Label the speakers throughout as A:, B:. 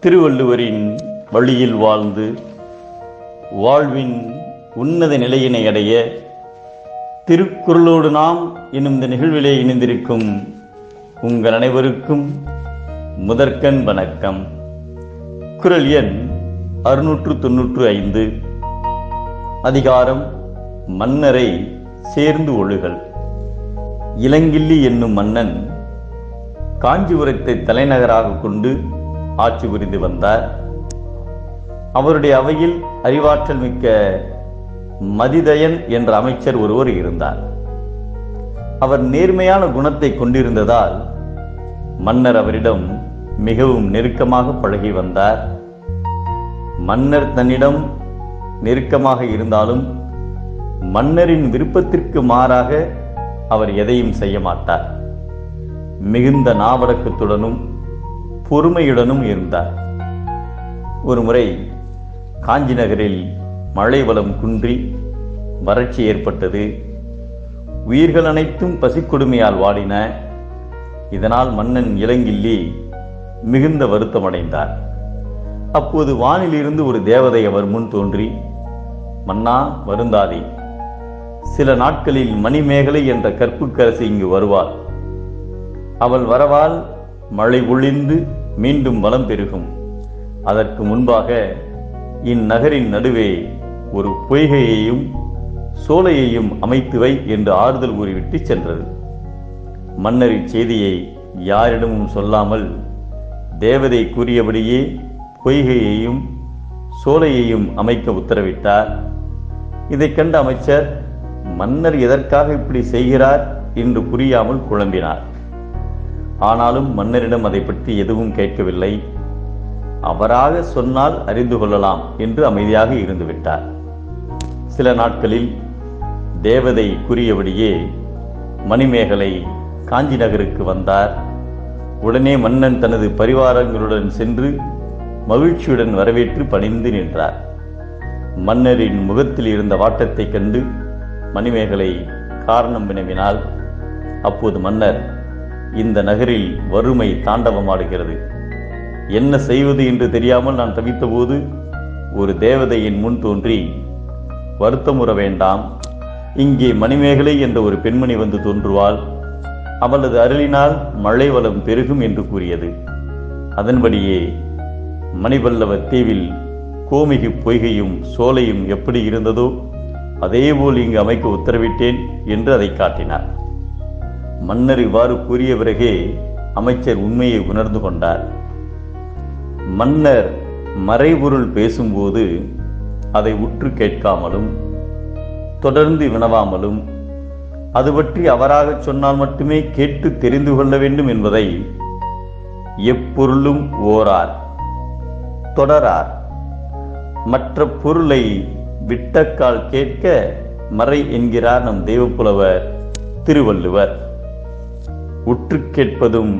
A: திருவள்ளுவரின் வழியில் வாழ்ந்து வாழ்வின் உன்னத நிலையினை அடைய திருக்குறளோடு நாம் என்னும் இந்த நிகழ்விலே இணைந்திருக்கும் உங்கள் அனைவருக்கும் முதற்கண் வணக்கம். குரல் எண் அறுநூற்று தொன்னூற்று ஐந்து. அதிகாரம் மன்னரை சேர்ந்து ஒழுகல். இளங்கிள்ளி என்னும் மன்னன் காஞ்சிபுரத்தை தலைநகராக கொண்டு ஆட்சி புரிந்து வந்தார். அவருடைய அவையில் அறிவாற்றல் மிக்க மதிதயன் என்ற அமைச்சர் ஒருவர் இருந்தார். அவர் நேர்மையான குணத்தை கொண்டிருந்ததால் மன்னர் அவரிடம் மிகவும் நெருக்கமாக பழகி வந்தார். மன்னர் தன்னிடம் நெருக்கமாக இருந்தாலும் மன்னரின் விருப்பத்திற்கு மாறாக அவர் எதையும் செய்ய மாட்டார். மிகுந்த நாவடக்கத்துடனும் பொறுமையுடனும் இருந்தார். ஒருமுறை காஞ்சி நகரில் மழை வளம் குன்றி வறட்சி ஏற்பட்டது. உயிர்கள் அனைத்தும் பசிக்கொடுமையால் வாடின. இதனால் மன்னன் இளங்கிள்ளி மிகுந்த வருத்தமடைந்தார் அப்போது வானிலிருந்து ஒரு தேவதை அவர் முன் தோன்றி மன்னா வருந்தாதே. சில நாட்களில் மணிமேகலை என்ற கற்புக்கரசி இங்கு வருவாள். அவள் வரவால் மழை ஒளிந்து மீண்டும் வளம் பெருகும். அதற்கு முன்பாக இந்நகரின் நடுவே ஒரு பொய்கையையும் சோலையையும் அமைத்து வை என்று ஆறுதல் கூறிவிட்டு சென்றது. மன்னர் இச்செய்தியை யாரிடமும் சொல்லாமல் தேவதை கூறியபடியே பொய்கையையும் சோலையையும் அமைக்க உத்தரவிட்டார். இதைக் கண்ட அமைச்சர் மன்னர் எதற்காக இப்படி செய்கிறார்? என்று புரியாமல் குழம்பினார். ஆனாலும் மன்னரிடம் அதை பற்றி எதுவும் கேட்கவில்லை. அவராக சொன்னால் அறிந்து கொள்ளலாம் என்று அமைதியாக இருந்துவிட்டார் சில நாட்களில் தேவதை கூறியபடியே மணிமேகலை காஞ்சி நகருக்கு வந்தார். உடனே மன்னன் தனது பரிவாரங்களுடன் சென்று மகிழ்ச்சியுடன் வரவேற்று பணிந்து நின்றார். மன்னரின் முகத்தில் இருந்த வாட்டத்தைக் கண்டு மணிமேகலை காரணம் வினவினால் அப்போது மன்னர் இந்த நகரில் வறுமை தாண்டவமாடுகிறது. என்ன செய்வது என்று தெரியாமல் நான் தவித்தபோது ஒரு தேவதையின் முன் தோன்றி வருத்தமுற வேண்டாம் இங்கே மணிமேகலை என்ற ஒரு பெண்மணி வந்து தோன்றுவாள். அவளது அருளினால் மழை வளம் பெருகும் என்று கூறியது. அதன்படியே மணிபல்லவ தீவில் கோமிகி பொய்கையும் சோலையும் எப்படி இருந்ததோ அதேபோல் இங்கு அமைக்க உத்தரவிட்டேன் என்று அதை காட்டினார். மன்னர் இவ்வாறு கூறிய பிறகே அமைச்சர் உண்மையை உணர்ந்து கொண்டார். மன்னர் மறைபொருள் பேசும்போது அதை உற்று கேட்காமலும் தொடர்ந்து வினவாமலும் அது பற்றி அவராக சொன்னால் மட்டுமே கேட்டு தெரிந்து கொள்ள வேண்டும் என்பதை எப்பொருளும் ஓரார் தொடரார். மற்ற பொருளை விட்டக்கால் கேட்க மறை என்கிறார் நம் தெய்வப்புலவர் திருவள்ளுவர். உற்று கேட்பதும்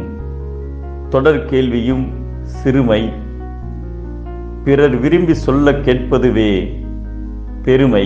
A: தொடர் கேள்வியும் சிறுமை. பிறர் விரும்பி சொல்ல கேட்பதுவே பெருமை.